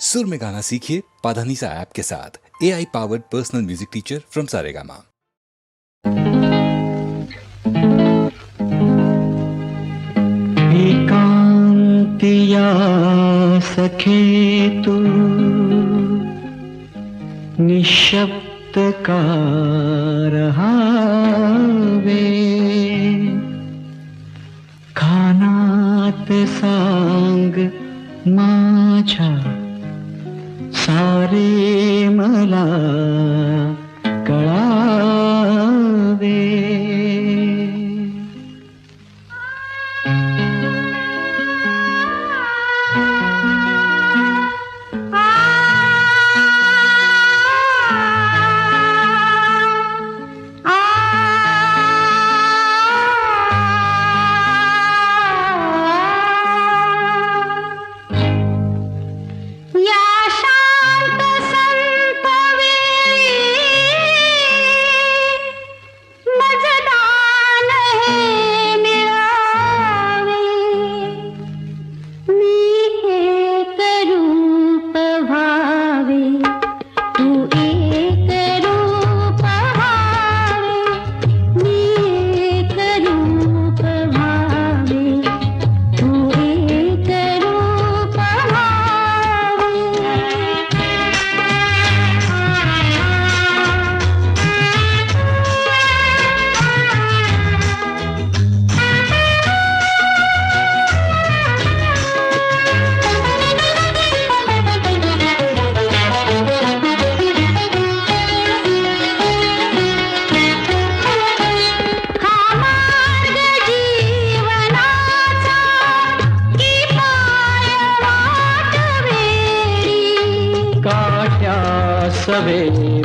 सुर में गाना सीखिए पाधानीसा ऐप के साथ। A I powered personal music teacher from Saregama एकांतिया तू, निशब्द का रहावे खाना सांग माछा ആരേമല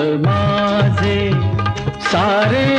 माझे सारे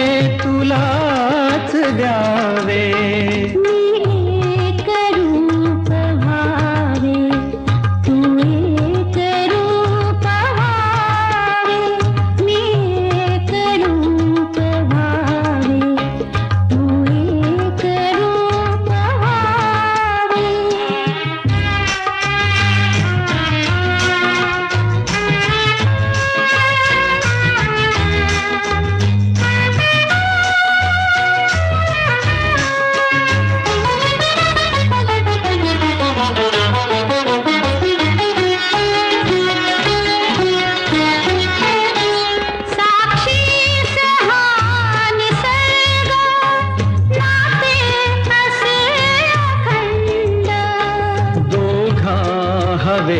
हवे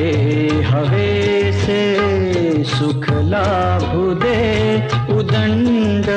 हवेसे सुख लाभू दे उदंड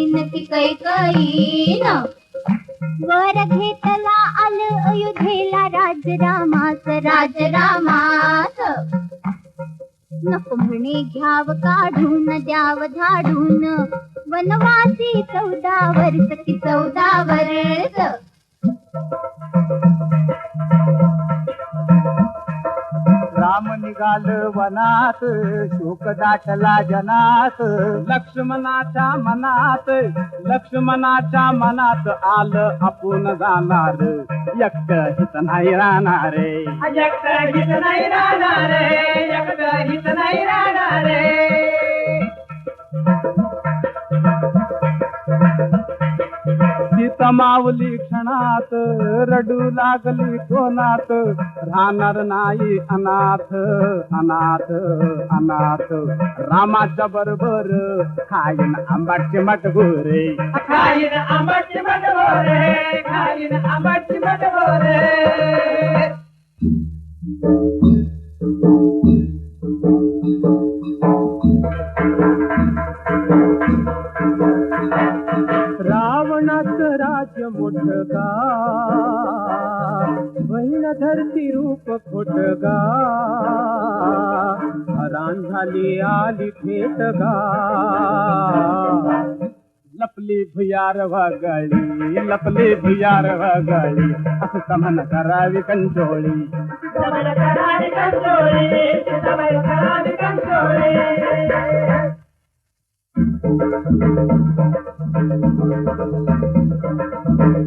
की वर घेतला आल अयोध्येला राज रामास राज रामास नको म्हणे घ्याव काढून द्याव धाडून वनवासी चौदा वर्ष की चौदा वर्ष। राम निघाल वनात शोक दाटला जनात. लक्ष्मणाच्या मनात लक्ष्मणाच्या मनात आलं आपण जाणार. यक्त हित नाही राहणार यक्त हित नाही राहणार यक्त हित नाही राहणार सीता क्षणात रडू लागली कोणात. राहणार नाही अनाथ अनाथ अनाथ. रामाच्या बरोबर खाईन आंबाटचे मटगोरे खाईन आंबाटचे मटगोरे खाईन आंबाटचे मटगोरे राज्य मोठगा। बहीण धरती रूप खोटगा हरान झाली आली थेटगा लपली भुयार वगळी लपली भुयार वगळी असं समन करावी कंचोळी करावी कंचोळी करावी कंचोळी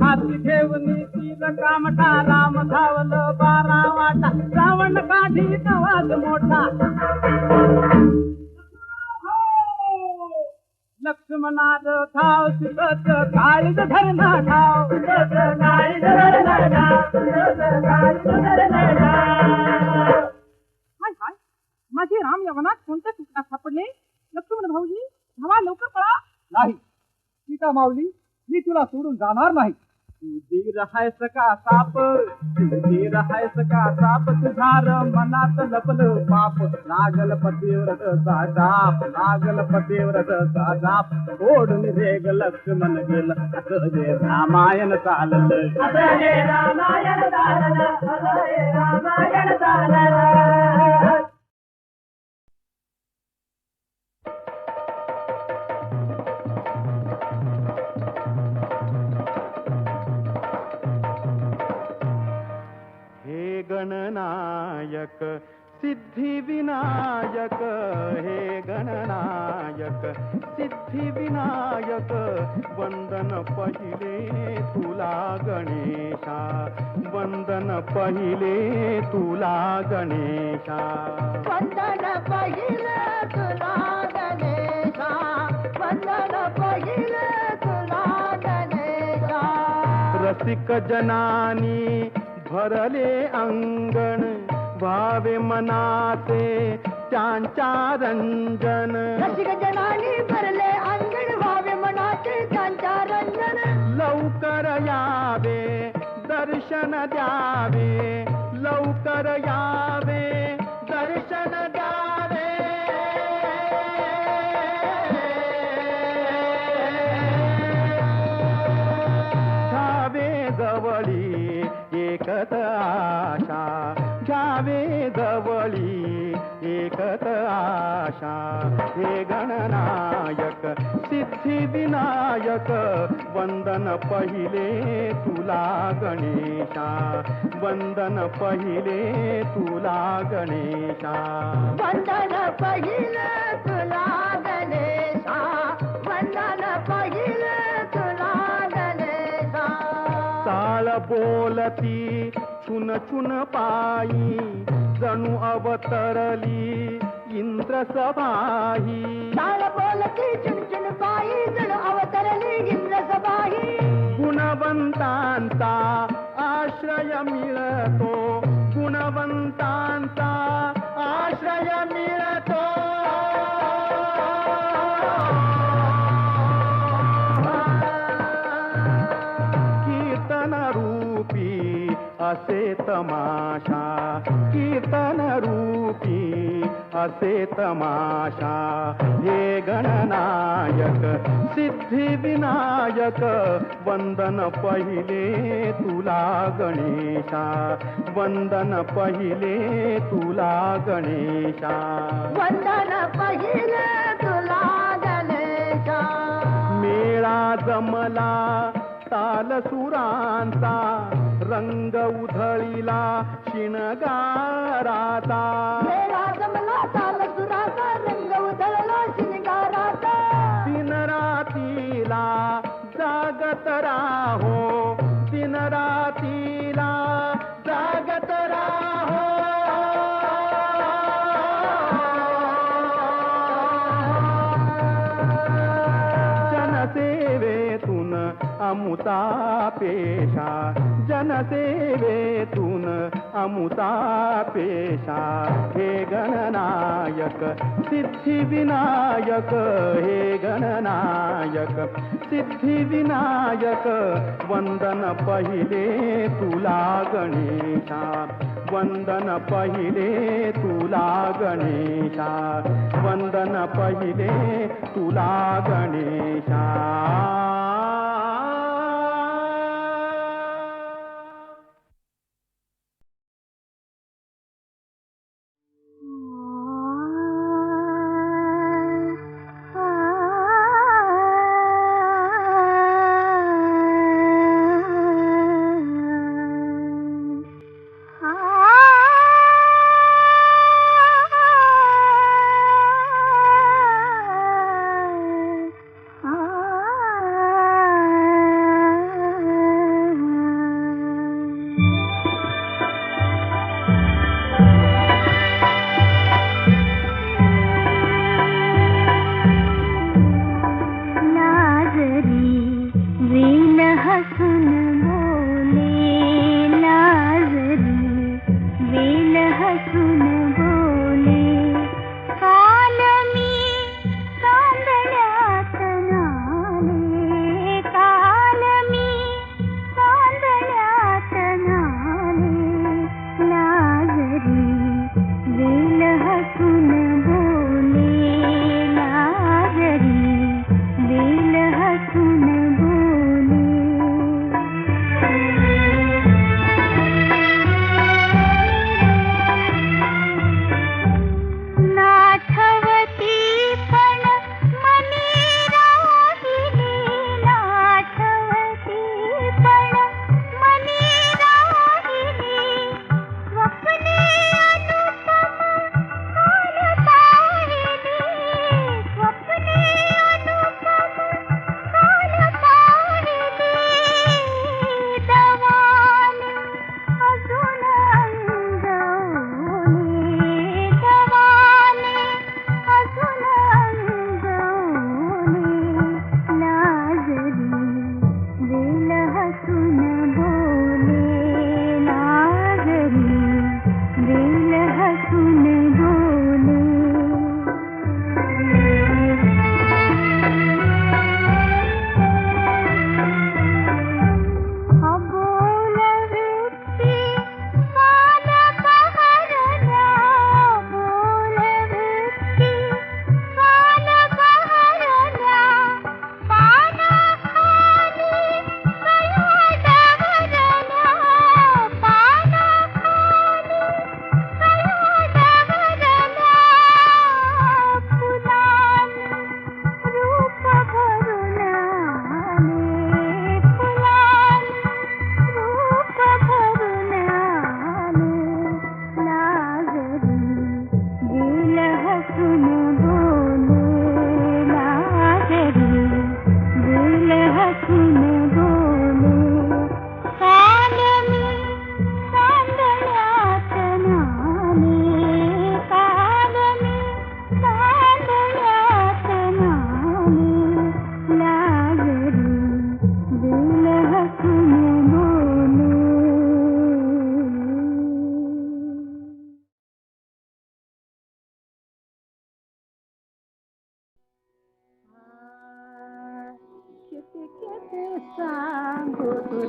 हाती ठेवणी तीन कामठा राम धावलं बारा वाटा. रावण काठी आवाज मोठा. हो! लक्ष्मणाच ठाव सुतच काळीच धरणा ठाव. काळीच धरणा ठाव माझे राम यवनात कोणत्या चुकण्यात सापडले लक्ष्मण भाऊजी धावा लवकर पळा नाही सीता माऊली? मी तुला सोडून जाणार नाही. तू धीर हायस का साप? तू धीर हायस का साप? तुझार मनात लपलं पाप. लागल पतिव्रत साप लागल पतिव्रत साप ओढून रेग लक्ष्मण गेलं. असं जे रामायण चाललं. रामायण चाललं. रामायण चाललं. गणनायक सिद्धी विनायक हे गणनायक सिद्धी विनायक वंदन पहिले तुला गणेशा वंदन पहिले तुला गणेशा. वंदन पहिलं तुला गणेशा वंदन पहिलं तुला गणेशा. रसिक जनानी भरले अंगण भावे मनाचे त्यांच्या रंजन. रसिक जनानी भरले अंगण व्हावे मनाचे त्यांच्या रंजन. लवकर यावे दर्शन द्यावे लवकर यावे. आशा हे गणनायक सिद्धी विनायक वंदन पहिले तुला गणेशा वंदन पहिले तुला गणेशा. वंदन पहिलं तुला गणेशा वंदन पहिलं तुला गणेशा. चाळ बोलती छुन छुन पायी जणू अवतरली इंद्र सभाही चाळ बोलती चुनचुन पायी जणू अवतरली इंद्र सभाही गुणवंत गुणवंतांचा आश्रय मिळतो. गुणवंतांचा आश्रय मिळतो. कीर्तन रूपी असे तमाशा. कीर्तन रूपी असे तमाशा. हे गणनायक सिद्धिविनायक वंदन पहिले तुला गणेशा. वंदन पहिले तुला गणेशा. वंदन पहिले तुला गणेशा. मेळा जमला ताल सुरांचा रंग उधळीला सुराचा रंग उधळला दिन रातीला जागत राहो. दिन रातीला जागत राहो. जनसेवेतून अमुता पेशा. जनसेवेतून अमुता पेशा. हे गणनायक सिद्धिविनायक हे गणनायक सिद्धिविनायक वंदन पहिले तुला गणेशा. वंदन पहिले तुला गणेशा. वंदन पहिले तुला गणेशा.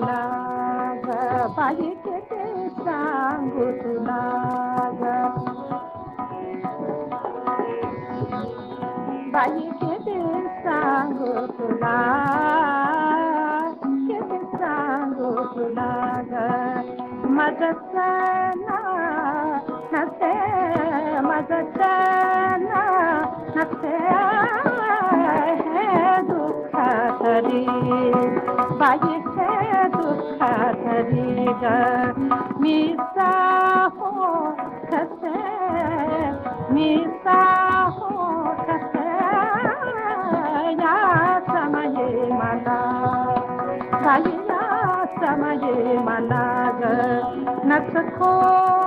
نا بائي کي ڪس نا بائيڪس نه مدد مدد गाहो कस मिसह मा काई नये माना ग नथो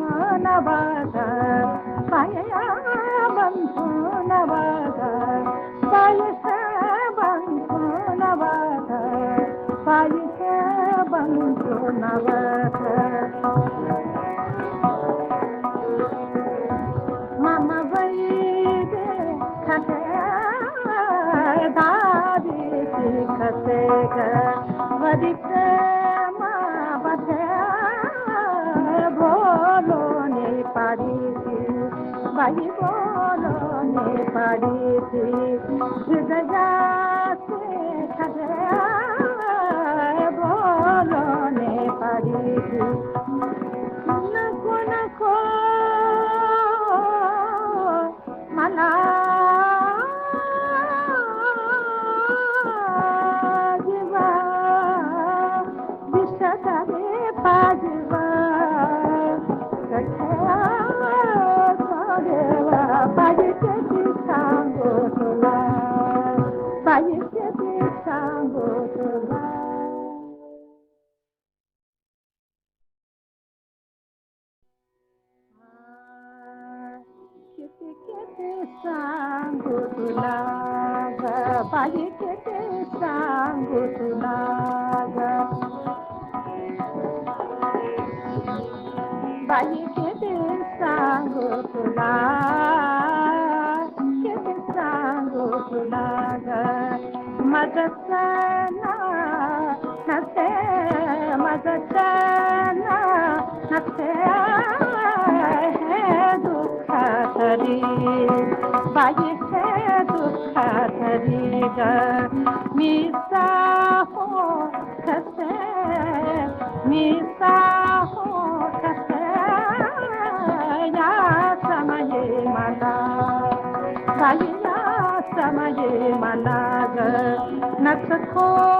ಸೋನವಾದ ಮನೆಯ ಬಂದು ಸೋನವಾದ ಪಾಲಿಸ ಬಂದು ಸೋನವಾದ ಪಾಲಿಸ ಬಂದು ಸೋನವಾದ ಮಮ ಬೈದೆ ಕತೆ ದಾದಿ ಕತೆ ಬದಿ काही बोलने पड़ी थी गजाते बोलने पड़ी थी सांगू तुला ग बाई किती सांगू तुला ग बाई किती सांगू तुला किती सांगू तुला ग माझं चना नसे माझं चना नसे गा हो समे माला चाही न समे माला ग नथो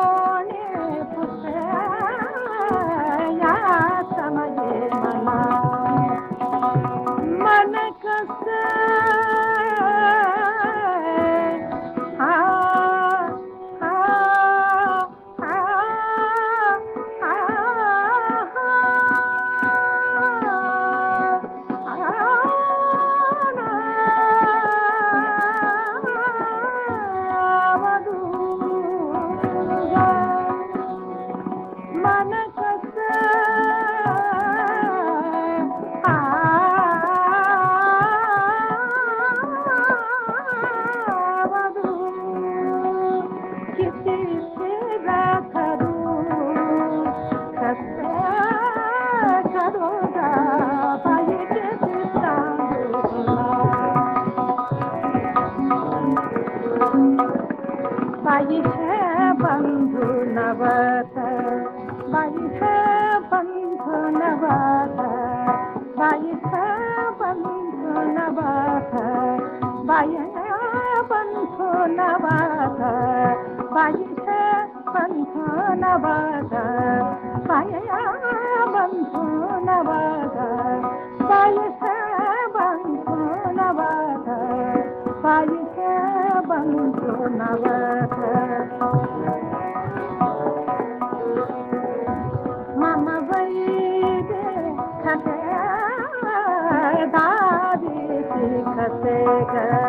बाय बंधू नवत बाईस बंधू नवत बाय बंधू नवत बाईस बंधू नवत बाईस बंधू नवत मम वैदे खते दादी शिखते ग